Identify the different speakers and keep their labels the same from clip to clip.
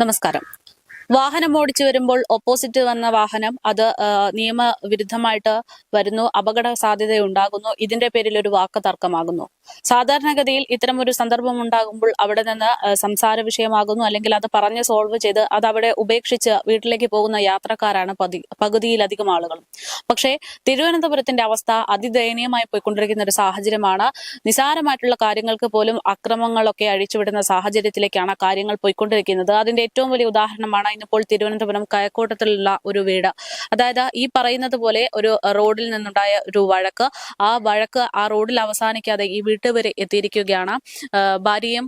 Speaker 1: നമസ്കാരം. വാഹനം ഓടിച്ചു വരുമ്പോൾ ഓപ്പോസിറ്റ് വന്ന വാഹനം അത് നിയമവിരുദ്ധമായിട്ട് വരുന്നു അപകട സാധ്യത ഉണ്ടാകുന്നു ഇതിന്റെ പേരിൽ ഒരു വാക്ക് തർക്കമാകുന്നു. സാധാരണഗതിയിൽ ഇത്തരം ഒരു സന്ദർഭം ഉണ്ടാകുമ്പോൾ അവിടെ നിന്ന് സംസാര വിഷയമാകുന്നു. അല്ലെങ്കിൽ അത് പറഞ്ഞ് സോൾവ് ചെയ്ത് അത് അവിടെ ഉപേക്ഷിച്ച് വീട്ടിലേക്ക് പോകുന്ന യാത്രക്കാരാണ് പതി പകുതിയിലധികം ആളുകളും. പക്ഷേ തിരുവനന്തപുരത്തിന്റെ അവസ്ഥ അതിദയനീയമായി പോയിക്കൊണ്ടിരിക്കുന്ന ഒരു സാഹചര്യമാണ്. നിസാരമായിട്ടുള്ള കാര്യങ്ങൾക്ക് പോലും അക്രമങ്ങളൊക്കെ അഴിച്ചുവിടുന്ന സാഹചര്യത്തിലേക്കാണ് കാര്യങ്ങൾ പോയിക്കൊണ്ടിരിക്കുന്നത്. അതിന്റെ ഏറ്റവും വലിയ ഉദാഹരണമാണ് ഇന്നിപ്പോൾ തിരുവനന്തപുരം കയക്കോട്ടത്തിലുള്ള ഒരു വീട്. അതായത് ഈ പറയുന്നത് പോലെ ഒരു റോഡിൽ നിന്നുണ്ടായ ഒരു വഴക്ക്. ആ വഴക്ക് ആ റോഡിൽ അവസാനിക്കാതെ ഈ വീട്ട് വരെ എത്തിയിരിക്കുകയാണ് ഭാര്യയും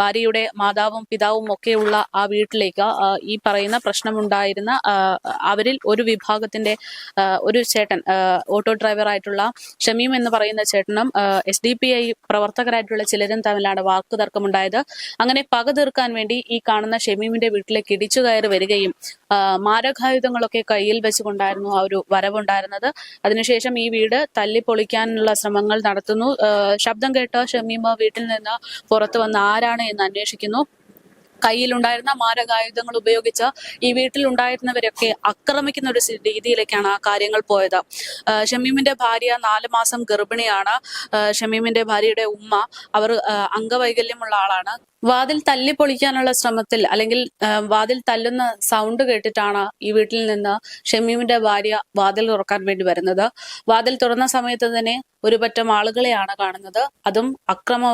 Speaker 1: ഭാര്യയുടെ മാതാവും പിതാവും ഒക്കെയുള്ള ആ വീട്ടിലേക്ക് ഈ പറയുന്ന പ്രശ്നമുണ്ടായിരുന്ന അവരിൽ ഒരു വിഭാഗത്തിന്റെ ഒരു ചേട്ടൻ ഓട്ടോ ഡ്രൈവർ ആയിട്ടുള്ള ഷമീം എന്ന് പറയുന്ന ചേട്ടനും എസ് ഡി പി ഐ പ്രവർത്തകരായിട്ടുള്ള ചിലരും തമ്മിലാണ് വാക്ക് തർക്കമുണ്ടായത്. അങ്ങനെ പക തീർക്കാൻ വേണ്ടി ഈ കാണുന്ന ഷമീമിന്റെ വീട്ടിലേക്ക് ഇടിച്ചു കയറി വരികയും മാരകായുധങ്ങളൊക്കെ കയ്യിൽ വെച്ചുകൊണ്ടായിരുന്നു ആ ഒരു വരവുണ്ടായിരുന്നത്. അതിനുശേഷം ഈ വീട് തല്ലിപ്പൊളിക്കാനുള്ള ശ്രമങ്ങൾ നടത്തുന്നു. ആ, ശബ്ദം കേട്ട ഷമീമ വീട്ടിൽ നിന്ന് പുറത്തു വന്ന് ആരാണ് എന്ന് അന്വേഷിക്കുന്നു. കയ്യിലുണ്ടായിരുന്ന മാരകായുധങ്ങൾ ഉപയോഗിച്ച് ഈ വീട്ടിൽ ഉണ്ടായിരുന്നവരൊക്കെ ആക്രമിക്കുന്ന ഒരു രീതിയിലേക്കാണ് ആ കാര്യങ്ങൾ പോയത്. ഷമീമിന്റെ ഭാര്യ നാല് മാസം ഗർഭിണിയാണ്. ഷമീമിന്റെ ഭാര്യയുടെ ഉമ്മ അവർ അംഗവൈകല്യമുള്ള ആളാണ്. വാതിൽ തല്ലി പൊളിക്കാനുള്ള ശ്രമത്തിൽ അല്ലെങ്കിൽ വാതിൽ തല്ലുന്ന സൗണ്ട് കേട്ടിട്ടാണ് ഈ വീട്ടിൽ നിന്ന് ഷമീമിന്റെ ഭാര്യ വാതിൽ തുറക്കാൻ വേണ്ടി വരുന്നത്. വാതിൽ തുറന്ന സമയത്ത് തന്നെ ഒരു പറ്റം ആളുകളെയാണ് കാണുന്നത്. അതും അക്രമ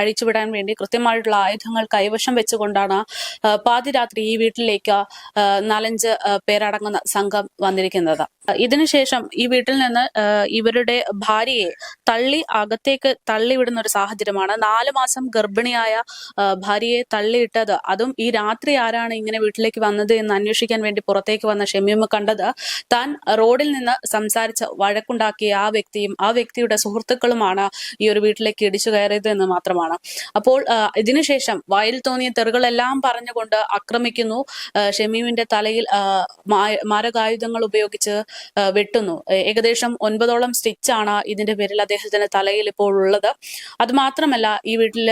Speaker 1: അഴിച്ചുവിടാൻ വേണ്ടി കൃത്യമായിട്ടുള്ള ആയുധങ്ങൾ കൈവശം വെച്ചുകൊണ്ടാണ് പാതിരാത്രി ഈ വീട്ടിലേക്ക് നാലഞ്ച് പേരടങ്ങുന്ന സംഘം വന്നിരിക്കുന്നത്. ഇതിനുശേഷം ഈ വീട്ടിൽ നിന്ന് ഇവരുടെ ഭാര്യയെ തള്ളി അകത്തേക്ക് തള്ളിവിടുന്ന ഒരു സാഹചര്യമാണ്. നാല് മാസം ഗർഭിണിയായ ഭാര്യയെ തള്ളിയിട്ടത്. അതും ഈ രാത്രി ആരാണ് ഇങ്ങനെ വീട്ടിലേക്ക് വന്നത് എന്ന് അന്വേഷിക്കാൻ വേണ്ടി പുറത്തേക്ക് വന്ന ഷമീമ കണ്ടത് താൻ റോഡിൽ നിന്ന് സംസാരിച്ച് വഴക്കുണ്ടാക്കിയ ആ വ്യക്തിയും ആ വ്യക്തിയുടെ സുഹൃത്തുക്കളുമാണ് ഈ ഒരു വീട്ടിലേക്ക് ഇടിച്ചു കയറിയത് എന്ന് മാത്രമാണ്. അപ്പോൾ ഇതിനുശേഷം വായിൽ തോന്നിയ തെറുകളെല്ലാം പറഞ്ഞുകൊണ്ട് ആക്രമിക്കുന്നു. ഷമീമിന്റെ തലയിൽ മാരകായുധങ്ങൾ ഉപയോഗിച്ച് വെട്ടുന്നു. ഏകദേശം ഒൻപതോളം സ്റ്റിച്ചാണ് ഇതിന്റെ പേരിൽ അദ്ദേഹത്തിന്റെ തലയിൽ ഇപ്പോൾ ഉള്ളത്. അത് മാത്രമല്ല ഈ വീട്ടിൽ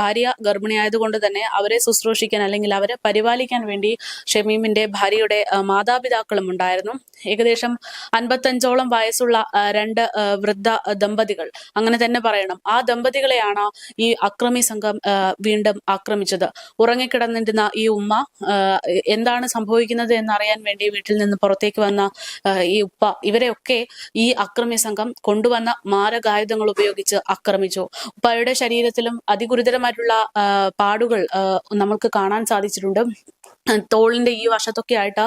Speaker 1: ഭാര്യ ഗർഭിണിയായതുകൊണ്ട് തന്നെ അവരെ ശുശ്രൂഷിക്കാൻ അല്ലെങ്കിൽ അവരെ പരിപാലിക്കാൻ വേണ്ടി ഷമീമിന്റെ ഭാര്യയുടെ മാതാപിതാക്കളും ഉണ്ടായിരുന്നു. ഏകദേശം അൻപത്തഞ്ചോളം വയസ്സുള്ള രണ്ട് വൃദ്ധ ദമ്പതികൾ. അങ്ങനെ തന്നെ പറയണം. ആ ദമ്പതികളെയാണ് ഈ അക്രമി സംഘം വീണ്ടും ആക്രമിച്ചത്. ഉറങ്ങിക്കിടന്നിരുന്ന ഈ ഉമ്മ എന്താണ് സംഭവിക്കുന്നത് എന്നറിയാൻ വേണ്ടി വീട്ടിൽ നിന്ന് പുറത്തേക്ക് വന്ന ഈ ഉപ്പ ഇവരെയൊക്കെ ഈ അക്രമി സംഘം കൊണ്ടുവന്ന മാരകായുധങ്ങൾ ഉപയോഗിച്ച് ആക്രമിച്ചു ഉപ്പയുടെ ശരീരത്തിലും അതിഗുരുതരമായിട്ടുള്ള പാടുകൾ നമ്മൾക്ക് കാണാൻ സാധിച്ചിട്ടുണ്ട്. തോളിന്റെ ഈ വശത്തൊക്കെ ആയിട്ട്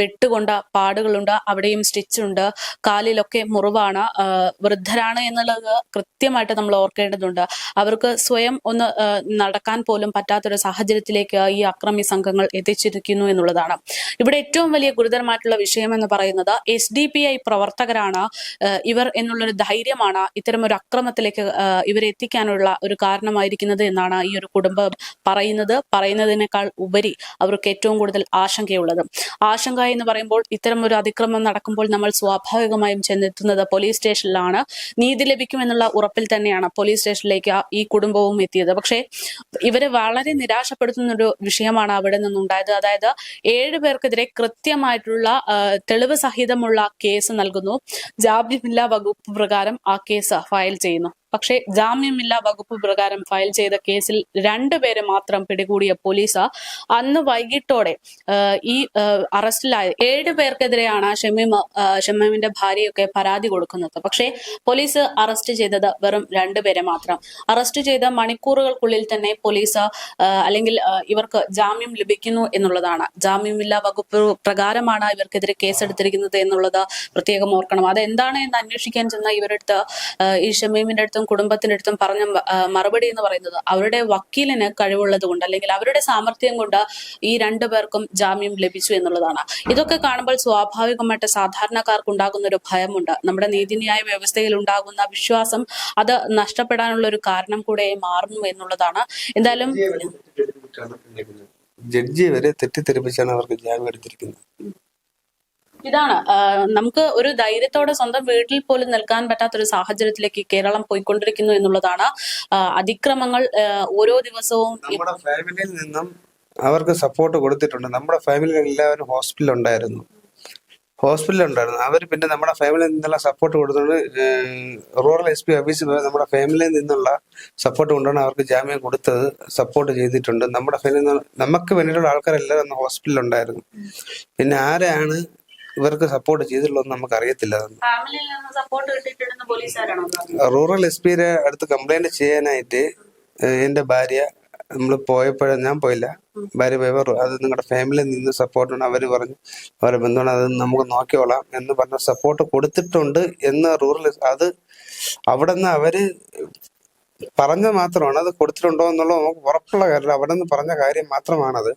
Speaker 1: വെട്ടുകൊണ്ട പാടുകളുണ്ട് അവിടെയും സ്റ്റിച്ച് ഉണ്ട് കാലിലൊക്കെ മുറിവാണ് വൃദ്ധരാണ് എന്നുള്ളത് കൃത്യമായിട്ട് നമ്മൾ ഓർക്കേണ്ടതുണ്ട്. അവർക്ക് സ്വയം ഒന്ന് നടക്കാൻ പോലും പറ്റാത്തൊരു സാഹചര്യത്തിലേക്ക് ഈ അക്രമി സംഘങ്ങൾ എത്തിച്ചിരിക്കുന്നു എന്നുള്ളതാണ്. ഇവിടെ ഏറ്റവും വലിയ ഗുരുതരമായിട്ടുള്ള വിഷയം എന്ന് പറയുന്നത് എസ് ഡി പി ഐ പ്രവർത്തകരാണ് ഇവർ എന്നുള്ളൊരു ധൈര്യമാണ് ഇത്തരം ഒരു അക്രമത്തിലേക്ക് ഇവരെത്തിക്കാനുള്ള ഒരു കാരണമായിരിക്കുന്നത് എന്നാണ് ഈ ഒരു കുടുംബം പറയുന്നത്. പറയുന്നതിനേക്കാൾ ഉപരി അവർക്ക് ഏറ്റവും കൂടുതൽ ആശങ്കയുള്ളത്. ആശങ്ക എന്ന് പറയുമ്പോൾ ഇത്തരം ഒരു അതിക്രമം നടക്കുമ്പോൾ നമ്മൾ സ്വാഭാവികമായും ചെന്നെത്തുന്നത് പോലീസ് സ്റ്റേഷനിലാണ് നീതി ലഭിക്കുമെന്നുള്ള ഉറപ്പിൽ തന്നെയാണ് പോലീസ് സ്റ്റേഷനിലേക്ക് ഈ കുടുംബവും എത്തിയത്. പക്ഷേ ഇവരെ വളരെ നിരാശപ്പെടുത്തുന്ന ഒരു വിഷയമാണ് അവിടെ നിന്നുണ്ടായത്. അതായത് ഏഴ് പേർക്കെതിരെ കൃത്യമായിട്ടുള്ള തെളിവ് സഹിതമുള്ള കേസ് നൽകുന്നു. ജാമ്യമില്ലാ വകുപ്പ് പ്രകാരം ആ കേസ് ഫയൽ ചെയ്യുന്നു. പക്ഷേ ജാമ്യമില്ലാ വകുപ്പ് പ്രകാരം ഫയൽ ചെയ്ത കേസിൽ രണ്ടുപേരെ മാത്രം പിടികൂടിയ പോലീസ് അന്ന് വൈകിട്ടോടെ ഈ അറസ്റ്റിലായ ഏഴ് പേർക്കെതിരെയാണ് ഷമീം ഷമീമിന്റെ ഭാര്യയൊക്കെ പരാതി കൊടുക്കുന്നത്. പക്ഷേ പോലീസ് അറസ്റ്റ് ചെയ്തത് വെറും രണ്ടുപേരെ മാത്രം. അറസ്റ്റ് ചെയ്ത മണിക്കൂറുകൾക്കുള്ളിൽ തന്നെ പോലീസ് അല്ലെങ്കിൽ ഇവർക്ക് ജാമ്യം ലഭിക്കുന്നു എന്നുള്ളതാണ്. ജാമ്യമില്ലാ വകുപ്പ് പ്രകാരമാണ് ഇവർക്കെതിരെ കേസെടുത്തിരിക്കുന്നത് എന്നുള്ളത് പ്രത്യേകം ഓർക്കണം. അതെന്താണ് എന്ന് അന്വേഷിക്കാൻ ചെന്ന ഇവരുടെ അടുത്ത് ഈ ഷമീമിന്റെ അടുത്തും അടുത്തും പറഞ്ഞ മറുപടി എന്ന് പറയുന്നത് അവരുടെ വക്കീലിന് കഴിവുള്ളത് കൊണ്ട് അല്ലെങ്കിൽ അവരുടെ സാമർഥ്യം കൊണ്ട് ഈ രണ്ടു പേർക്കും ജാമ്യം ലഭിച്ചു എന്നുള്ളതാണ്. ഇതൊക്കെ കാണുമ്പോൾ സ്വാഭാവികമായിട്ട് സാധാരണക്കാർക്ക് ഉണ്ടാകുന്ന ഒരു ഭയമുണ്ട്. നമ്മുടെ നീതിന്യായ വ്യവസ്ഥയിൽ ഉണ്ടാകുന്ന വിശ്വാസം അത് നഷ്ടപ്പെടാനുള്ള ഒരു കാരണം കൂടെ മാറുന്നു എന്നുള്ളതാണ്. എന്തായാലും
Speaker 2: ജഡ്ജി വരെ തെറ്റിദ്ധരിപ്പിച്ചാണ് അവർക്ക് ജാമ്യം എടുത്തിരിക്കുന്നത്.
Speaker 1: ഇതാണ്. നമുക്ക് ഒരു ധൈര്യത്തോടെ സ്വന്തം വീട്ടിൽ പോലും നിൽക്കാൻ പറ്റാത്ത ഒരു സാഹചര്യത്തിലേക്ക് കേരളം പോയിക്കൊണ്ടിരിക്കുന്നു എന്നുള്ളതാണ് അതിക്രമങ്ങൾ ഓരോ ദിവസവും
Speaker 2: നമ്മുടെ ഫാമിലിയിൽ നിന്നും അവർക്ക് സപ്പോർട്ട് കൊടുത്തിട്ടുണ്ട്. നമ്മുടെ ഫാമിലിയിൽ എല്ലാവരും ഹോസ്പിറ്റലിൽ ഉണ്ടായിരുന്നു. ഹോസ്പിറ്റലിൽ ഉണ്ടായിരുന്നു. അവർ പിന്നെ നമ്മുടെ ഫാമിലിയിൽ നിന്നുള്ള സപ്പോർട്ട് കൊടുത്തുകൊണ്ട് റൂറൽ എസ് പി ഓഫീസിൽ നമ്മുടെ ഫാമിലിയിൽ നിന്നുള്ള സപ്പോർട്ട് കൊണ്ടാണ് അവർക്ക് ജാമ്യം കൊടുത്തത് സപ്പോർട്ട് ചെയ്തിട്ടുണ്ട്. നമ്മുടെ ഫാമിലി നമുക്ക് വേണ്ടിയിട്ടുള്ള ആൾക്കാരെല്ലാം അന്ന് ഹോസ്പിറ്റലിൽ ഉണ്ടായിരുന്നു. പിന്നെ ആരെയാണ് ഇവർക്ക് സപ്പോർട്ട് ചെയ്തിട്ടുള്ളതെന്ന് നമുക്ക് അറിയത്തില്ല റൂറൽ എസ് പിയുടെ അടുത്ത് കംപ്ലൈന്റ് ചെയ്യാനായിട്ട് എന്റെ ഭാര്യ നമ്മൾ പോയപ്പോഴും ഞാൻ പോയില്ല. ഭാര്യ പോയപ്പോൾ അത് നിങ്ങളുടെ ഫാമിലിയിൽ നിന്ന് സപ്പോർട്ടുണ്ട് അവർ പറഞ്ഞു അവരെ ബന്ധമാണ് അത് നമുക്ക് നോക്കിയോളാം എന്ന് പറഞ്ഞ സപ്പോർട്ട് കൊടുത്തിട്ടുണ്ട് എന്ന് റൂറൽ അത് അവിടെ നിന്ന് അവർ പറഞ്ഞ മാത്രമാണ്. അത് കൊടുത്തിട്ടുണ്ടോ എന്നുള്ളത് നമുക്ക് ഉറപ്പുള്ള കാര്യമില്ല അവിടെ നിന്ന് പറഞ്ഞ കാര്യം മാത്രമാണത്.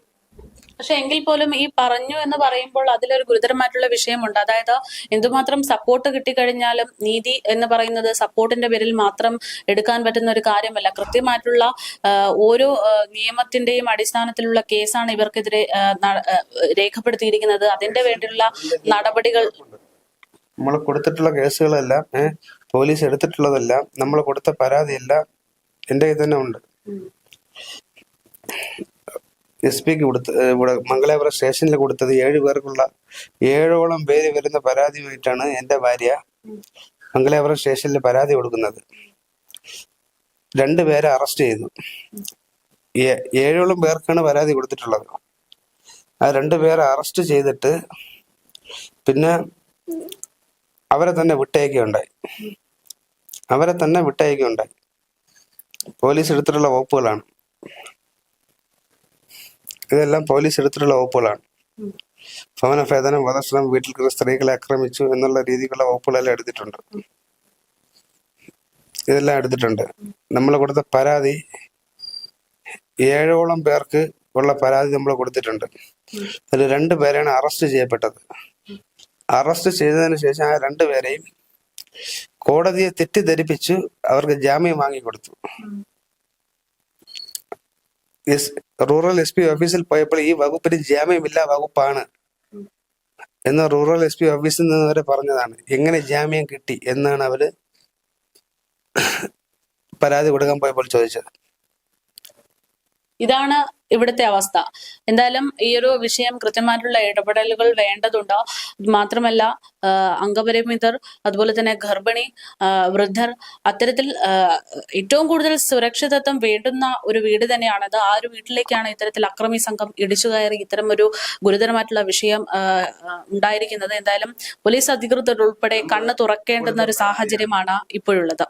Speaker 1: പക്ഷെ എങ്കിൽ പോലും ഈ പറഞ്ഞു എന്ന് പറയുമ്പോൾ അതിലൊരു ഗുരുതരമായിട്ടുള്ള വിഷയമുണ്ട്. അതായത് എന്തുമാത്രം സപ്പോർട്ട് കിട്ടിക്കഴിഞ്ഞാലും നീതി എന്ന് പറയുന്നത് സപ്പോർട്ടിന്റെ പേരിൽ മാത്രം എടുക്കാൻ പറ്റുന്ന ഒരു കാര്യമല്ല. കൃത്യമായിട്ടുള്ള ഓരോ നിയമത്തിന്റെയും അടിസ്ഥാനത്തിലുള്ള കേസാണ് ഇവർക്കെതിരെ രേഖപ്പെടുത്തിയിരിക്കുന്നത്. അതിന്റെ വേണ്ടിയുള്ള നടപടികൾ
Speaker 2: നമ്മൾ കൊടുത്തിട്ടുള്ള കേസുകളെല്ലാം പോലീസ് എടുത്തിട്ടുള്ളതെല്ലാം നമ്മൾ കൊടുത്ത പരാതിയെല്ലാം എന്റെ കയ്യിൽ തന്നെ ഉണ്ട്. എസ് പിക്ക് കൊടുത്ത് ഇവിടെ മംഗലാപുരം സ്റ്റേഷനിൽ കൊടുത്തത് ഏഴ് പേർക്കുള്ള ഏഴോളം പേര് വരുന്ന പരാതിയുമായിട്ടാണ് എന്റെ ഭാര്യ മംഗലാപുരം സ്റ്റേഷനിൽ പരാതി കൊടുക്കുന്നത്. രണ്ട് പേരെ അറസ്റ്റ് ചെയ്തു. ഏഴോളം പേർക്കാണ് പരാതി കൊടുത്തിട്ടുള്ളത്. ആ രണ്ട് പേരെ അറസ്റ്റ് ചെയ്തിട്ട് പിന്നെ അവരെ തന്നെ വിട്ടയക്കുകയുണ്ടായി. അവരെ തന്നെ വിട്ടയക്കുകയുണ്ടായി. പോലീസ് എടുത്തിട്ടുള്ള വകുപ്പുകളാണ്. ഇതെല്ലാം പോലീസ് എടുത്തിട്ടുള്ള വകുപ്പുകളാണ്. ഭവന ഭേദനം വധശ്രമം വീട്ടിൽ കയറി സ്ത്രീകളെ ആക്രമിച്ചു എന്നുള്ള രീതിക്കുള്ള വകുപ്പുകളെല്ലാം എടുത്തിട്ടുണ്ട്. ഇതെല്ലാം എടുത്തിട്ടുണ്ട്. നമ്മൾ കൊടുത്ത പരാതി ഏഴോളം പേർക്ക് ഉള്ള പരാതി നമ്മൾ കൊടുത്തിട്ടുണ്ട്. അതിൽ രണ്ട് പേരെയാണ് അറസ്റ്റ് ചെയ്യപ്പെട്ടത്. അറസ്റ്റ് ചെയ്തതിന് ശേഷം ആ രണ്ടുപേരെയും കോടതിയെ തെറ്റിദ്ധരിപ്പിച്ചു അവർക്ക് ജാമ്യം വാങ്ങിക്കൊടുത്തു എസ് റൂറൽ എസ് പി ഓഫീസിൽ പോയപ്പോൾ ഈ വകുപ്പിന് ജാമ്യമില്ല വകുപ്പാണ് എന്ന് റൂറൽ എസ് പി ഓഫീസിൽ നിന്ന് വരെ പറഞ്ഞതാണ്. എങ്ങനെ ജാമ്യം കിട്ടി എന്നാണ് അവർ പരാതി കൊടുക്കാൻ പോയപ്പോൾ ചോദിച്ചത്.
Speaker 1: ഇതാണ് ഇവിടുത്തെ അവസ്ഥ. എന്തായാലും ഈ ഒരു വിഷയം കൃത്യമായിട്ടുള്ള ഇടപെടലുകൾ വേണ്ടതുണ്ട്. മാത്രമല്ല അംഗപരിമിതർ അതുപോലെ തന്നെ ഗർഭിണി വൃദ്ധർ അത്തരത്തിൽ ഏറ്റവും കൂടുതൽ സുരക്ഷിതത്വം വേണ്ടുന്ന ഒരു വീട് തന്നെയാണത്. ആ ഒരു വീട്ടിലേക്കാണ് ഇത്തരത്തിൽ അക്രമി സംഘം ഇടിച്ചു കയറി ഇത്തരം ഒരു ഗുരുതരമായിട്ടുള്ള വിഷയം ഉണ്ടായിരിക്കുന്നത്. എന്തായാലും പോലീസ് അധികൃതർ ഉൾപ്പെടെ കണ്ണ് തുറക്കേണ്ടുന്ന ഒരു സാഹചര്യമാണ് ഇപ്പോഴുള്ളത്.